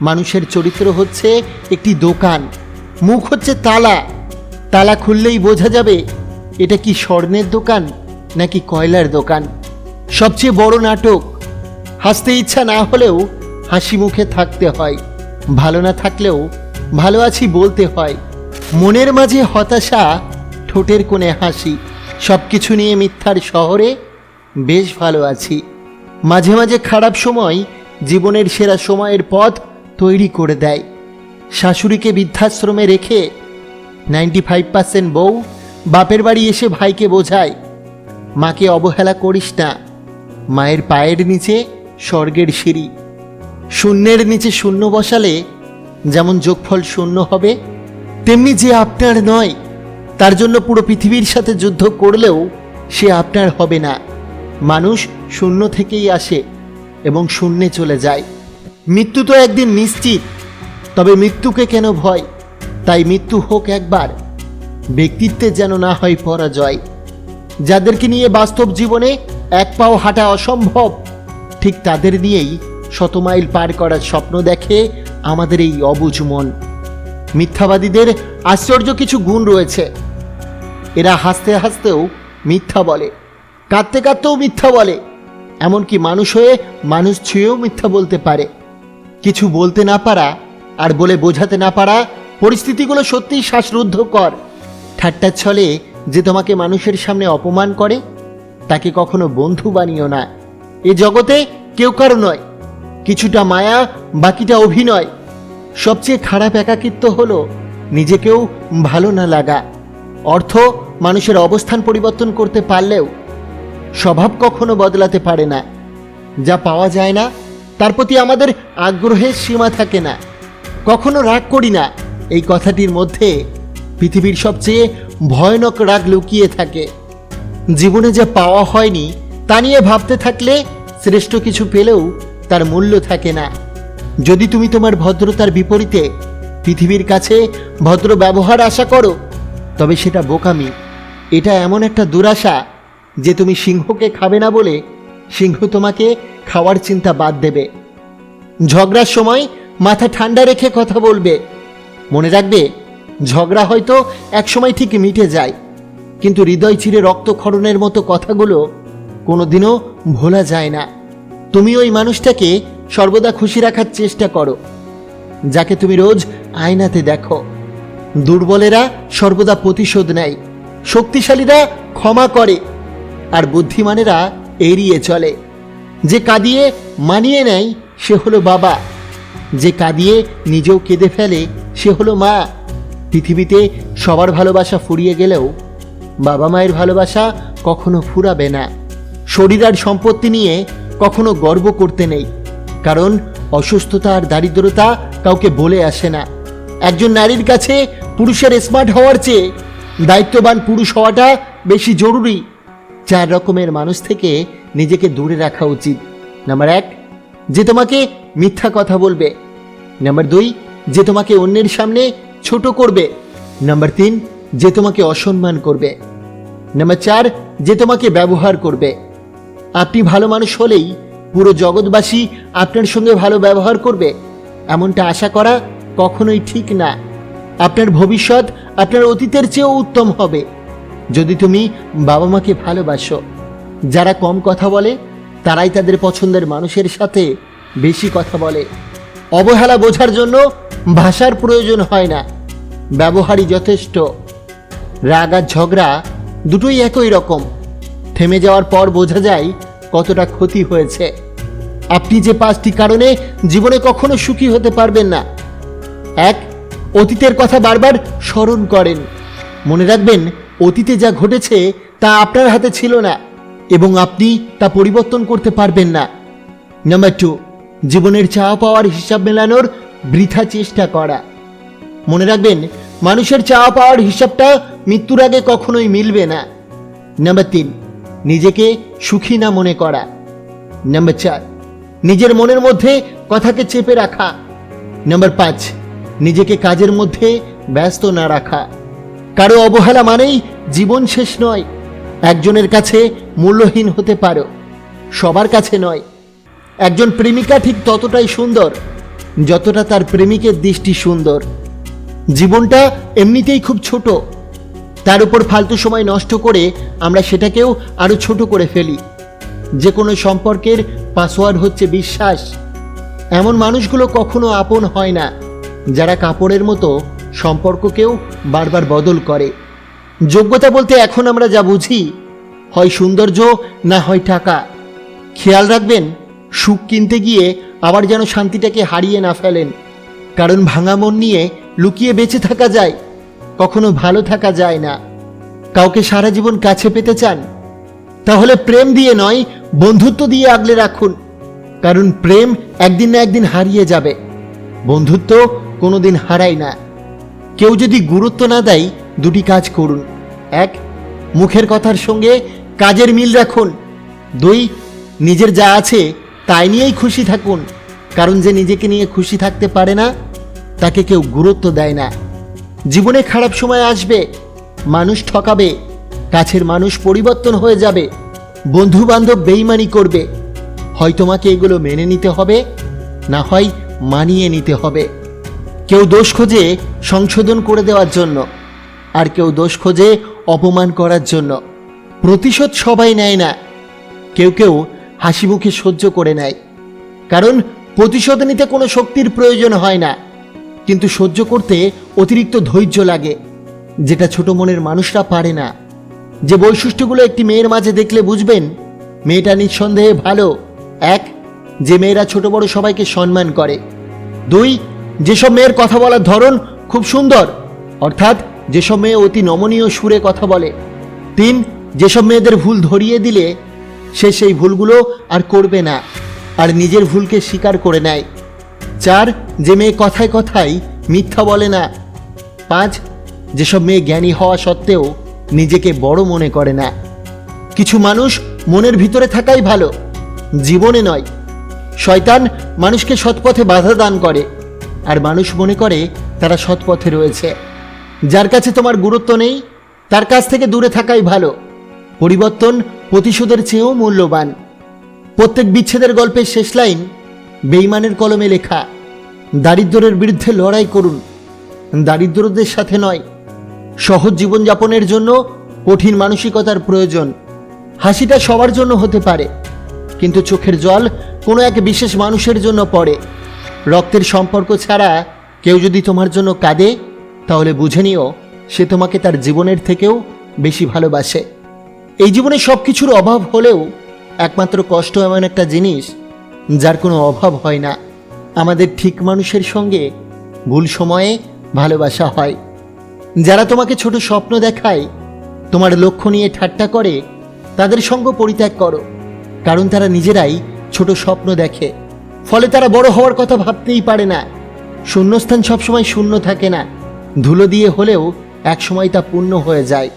মানুষের চরিত্র হচ্ছে একটি দোকান, মুখ হচ্ছে তালা। তালা খুললেই বোঝা যাবে এটা কি স্বর্ণের দোকান নাকি কয়লার দোকান। সবচেয়ে বড় নাটক, হাসতে ইচ্ছা না হলেও হাসি মুখে থাকতে হয়, ভালো না থাকলেও ভালো আছি বলতে হয়। মনের মাঝে হতাশা, ঠোঁটের কোণে হাসি সব কিছু নিয়ে মিথ্যার শহরে বেশ ভালো আছি। মাঝে মাঝে খারাপ সময় জীবনের সেরা সময়ের পথ তৈরি করে দেয়। শাশুড়িকে বৃদ্ধাশ্রমে রেখে নাইনটি ফাইভ পার্সেন্ট বউ বাপের বাড়ি এসে ভাইকে বোঝায়, মাকে অবহেলা করিস না। মায়ের পায়ের নিচে স্বর্গের সিঁড়ি। শূন্যের নিচে শূন্য বসালে যেমন যোগফল শূন্য হবে, তেমনি যে আপনার নয়, তার জন্য পুরো পৃথিবীর সাথে যুদ্ধ করলেও সে আপনার হবে না। মানুষ শূন্য থেকেই আসে এবং শূন্যে চলে যায়। মৃত্যু তো একদিন নিশ্চিত, তবে মৃত্যুকে কেন ভয়? তাই মৃত্যু হোক একবার ব্যক্তিত্বের যেন না হয় পরাজয়। যাদেরকে নিয়ে বাস্তব জীবনে এক পাও হাঁটা অসম্ভব, ঠিক তাদের নিয়েই শত মাইল পার করার স্বপ্ন দেখে আমাদের এই অবুঝ মন। মিথ্যাবাদীদের আশ্চর্য কিছু গুণ রয়েছে। এরা হাসতে হাসতেও মিথ্যা বলে, কাঁদতে কাঁদতেও মিথ্যা বলে, এমনকি মানুষ হয়ে মানুষ ছুঁয়েও মিথ্যা বলতে পারে। কিছু বলতে না পারা আর বলে বোঝাতে না পারা পরিস্থিতিগুলো সত্যিই শ্বাসরুদ্ধকর। ঠাট্টার ছলে যে তোমাকে মানুষের সামনে অপমান করে, তাকে কখনো বন্ধু বানিও না। এ জগতে কেউ কারও নয়, কিছুটা মায়া, বাকিটা অভিনয়। সবচেয়ে খারাপ একাকিত্ব হলো নিজেকেও ভালো না লাগা। অর্থ মানুষের অবস্থান পরিবর্তন করতে পারলেও স্বভাব কখনো বদলাতে পারে না। যা পাওয়া যায় না তার প্রতি আমাদের আগ্রহের সীমা থাকে না। কখনো রাগ করি না। এই কথাটির মধ্যে পৃথিবীর সবচেয়ে ভয়ানক রাগ লুকিয়ে থাকে। জীবনে যা পাওয়া হয়নি, তা নিয়ে ভাবতে থাকলে শ্রেষ্ঠ কিছু পেলেও তার মূল্য থাকে না। যদি তুমি তোমার ভদ্রতার বিপরীতে পৃথিবীর কাছে ভদ্র ব্যবহার আশা করো, তবে সেটা বোকামি। এটা এমন একটা দুরাশা যে তুমি সিংহকে খাবে না বলে সিংহ তোমাকে খাওয়ার চিন্তা বাদ দেবে। ঝগড়ার সময় মাথা ঠান্ডা রেখে কথা বলবে। মনে রাখবে, ঝগড়া হয়তো একসময় ঠিক মিটে যায়, কিন্তু হৃদয় চিরে রক্তক্ষরণের মতো কথাগুলো কোনোদিনও ভোলা যায় না। তুমি ওই মানুষটাকে সর্বদা খুশি রাখার চেষ্টা করো, যাকে তুমি রোজ আয়নাতে দেখো। দুর্বলেরা সর্বদা প্রতিশোধ নেয়, শক্তিশালীরা ক্ষমা করে, আর বুদ্ধিমানেরা এড়িয়ে চলে। যে কাঁদিয়ে মানিয়ে নেয়, সে হলো বাবা। যে কাঁদিয়ে নিজেও কেঁদে ফেলে, সে হলো মা। পৃথিবীতে সবার ভালোবাসা ফুরিয়ে গেলেও বাবা মায়ের ভালোবাসা কখনো ফুরাবে না। শরীর আর সম্পত্তি নিয়ে কখনো গর্ব করতে নেই। কারণ অসুস্থতা আর দারিদ্রতা কাউকে বলে আসে না। একজন নারীর কাছে পুরুষের স্মার্ট হওয়ার চেয়ে দায়িত্ববান পুরুষ হওয়াটা বেশি জরুরি। চার রকমের মানুষ থেকে নিজেকে দূরে রাখা উচিত। নাম্বার এক, যে তোমাকে মিথ্যা কথা বলবে। নাম্বার দুই, যে তোমাকে অন্যের সামনে ছোট করবে। নাম্বার তিন, যে তোমাকে অসম্মান করবে। নাম্বার চার, যে তোমাকে ব্যবহার করবে। আপনি ভালো মানুষ হলেই পুরো জগৎবাসী আপনার সঙ্গে ভালো ব্যবহার করবে। এমনটা আশা করা কখনোই ঠিক না। আপনার ভবিষ্যৎ আপনার অতীতের চেয়েও উত্তম হবে। যদি তুমি বাবা মাকে ভালোবাসো, যারা কম কথা বলে, তারাই তাদের পছন্দের মানুষের সাথে বেশি কথা বলে। অবহেলা বোঝার জন্য ভাষার প্রয়োজন হয় না, ব্যবহারই যথেষ্ট। রাগ আর ঝগড়া দুটোই একই রকম। থেমে যাওয়ার পর বোঝা যায় কতটা ক্ষতি হয়েছে। আপনি যে পাঁচটি কারণে জীবনে কখনো সুখী হতে পারবেন না। এক, অতীতের কথা বারবার স্মরণ করেন। মনে রাখবেন অতীতে যা ঘটেছে তা আপনার হাতে ছিল না এবং আপনি তা পরিবর্তন করতে পারবেন না। নাম্বার টু জীবনের চাওয়া পাওয়ার হিসাব মেলানোর বৃথা চেষ্টা করা। মনে রাখবেন, মানুষের চাওয়া পাওয়ার হিসাবটা মৃত্যুর আগে কখনোই মিলবে না। নাম্বার তিন, নিজেকে সুখী না মনে করা। নাম্বার চার, নিজের মনের মধ্যে কথাকে চেপে রাখা। নাম্বার পাঁচ, নিজেকে কাজের মধ্যে ব্যস্ত না রাখা। কারও অবহেলা মানেই জীবন শেষ নয়। একজনের কাছে মূল্যহীন হতে পারো, সবার কাছে নয়। একজন প্রেমিকা ঠিক ততটাই সুন্দর, যতটা তার প্রেমিকের দৃষ্টি সুন্দর। জীবনটা এমনিতেই খুব ছোট, তার উপর ফালতু সময় নষ্ট করে আমরা সেটাকেও আরও ছোট করে ফেলি। যে কোনো সম্পর্কের পাসওয়ার্ড হচ্ছে বিশ্বাস। এমন মানুষগুলো কখনো আপন হয় না, যারা কাপড়ের মতো সম্পর্ককেও বারবার বদল করে। যোগ্যতা বলতে এখন আমরা যা বুঝি, হয় সৌন্দর্য না হয় টাকা। খেয়াল রাখবেন, সুখ কিনতে গিয়ে আবার যেন শান্তিটাকে হারিয়ে না ফেলেন। কারণ ভাঙা মন নিয়ে লুকিয়ে বেঁচে থাকা যায়, কখনো ভালো থাকা যায় না। কাউকে সারা জীবন কাছে পেতে চান, তাহলে প্রেম দিয়ে নয়, বন্ধুত্ব দিয়ে আগলে রাখুন। কারণ প্রেম একদিন না একদিন হারিয়ে যাবে, বন্ধুত্ব কোনোদিন হারায় না। কেউ যদি গুরুত্ব না দেয়, দুটি কাজ করুন। এক, মুখের কথার সঙ্গে কাজের মিল রাখুন। দুই, নিজের যা আছে তাই নিয়েই খুশি থাকুন। কারণ যে নিজেকে নিয়ে খুশি থাকতে পারে না, তাকে কেউ গুরুত্ব দেয় না। জীবনে খারাপ সময় আসবে, মানুষ ঠকাবে, কাছের মানুষ পরিবর্তন হয়ে যাবে বন্ধু বান্ধব বেইমানি করবে। হয় তোমাকে এগুলো মেনে নিতে হবে, না হয় মানিয়ে নিতে হবে। কেউ দোষ খোঁজে সংশোধন করে দেওয়ার জন্য, আর কেউ দোষ খোঁজে অপমান করার জন্য। প্রতিশোধ সবাই নেয় না। কেউ কেউ হাসি মুখে সহ্য করে নেয়। কারণ প্রতিশোধ নিতে কোনো শক্তির প্রয়োজন হয় না। কিন্তু সহ্য করতে অতিরিক্ত ধৈর্য লাগে, যেটা ছোট মনের মানুষরা পারে না। যে বৈশিষ্ট্যগুলো একটি মেয়ের মাঝে দেখলে বুঝবেন, মেয়েটা নিঃসন্দেহে ভালো। এক, যে মেয়েরা ছোট বড় সবাইকে সম্মান করে। দুই যেসব মেয়ের কথা বলার ধরন খুব সুন্দর, অর্থাৎ যেসব মেয়ে অতি নমনীয় সুরে কথা বলে। তিন, যেসব মেয়েদের ভুল ধরিয়ে দিলে সে সেই ভুলগুলো আর করবে না, আর নিজের ভুলকে স্বীকার করে নেয়। চার, যে মেয়ে কথায় কথায় মিথ্যা বলে না। পাঁচ, যেসব মেয়ে জ্ঞানী হওয়া সত্ত্বেও নিজেকে বড় মনে করে না। কিছু মানুষ মনের ভিতরে থাকাই ভালো, জীবনে নয়। শয়তান মানুষকে সৎপথে বাধা দান করে। আর মানুষ মনে করে তারা সৎপথে রয়েছে। যার কাছে তোমার গুরুত্ব নেই, তার কাছ থেকে দূরে থাকাই ভালো। পরিবর্তন প্রতিশোধের চেয়েও মূল্যবান। প্রত্যেক বিচ্ছেদের গল্পের শেষ লাইন বেইমানের কলমে লেখা দারিদ্রের বিরুদ্ধে লড়াই করুন। দারিদ্রদের সাথে নয়, সহজ জীবনযাপনের জন্য কঠিন মানসিকতার প্রয়োজন। হাসিটা সবার জন্য হতে পারে, কিন্তু চোখের জল কোনো এক বিশেষ মানুষের জন্য পড়ে। রক্তের সম্পর্ক ছাড়া কেউ যদি তোমার জন্য কাঁদে, তাহলে বুঝে নিও সে তোমাকে তার জীবনের থেকেও বেশি ভালোবাসে। এই জীবনে সব কিছুর অভাব হলেও একমাত্র কষ্ট এমন একটা জিনিস যার কোনো অভাব হয় না। আমাদের ঠিক মানুষের সঙ্গে ভুল সময়ে ভালোবাসা হয়। যারা তোমাকে ছোট স্বপ্ন দেখায়, তোমার লক্ষ্য নিয়ে ঠাট্টা করে, তাদের সঙ্গ পরিত্যাগ করো, কারণ তারা নিজেরাই ছোট স্বপ্ন দেখে। ফলে তারা বড় হওয়ার কথা ভাবতেই পারে না। শূন্যস্থান সবসময় শূন্য থাকে না। ধুলো দিয়ে হলেও একসময় তা পূর্ণ হয়ে যায়।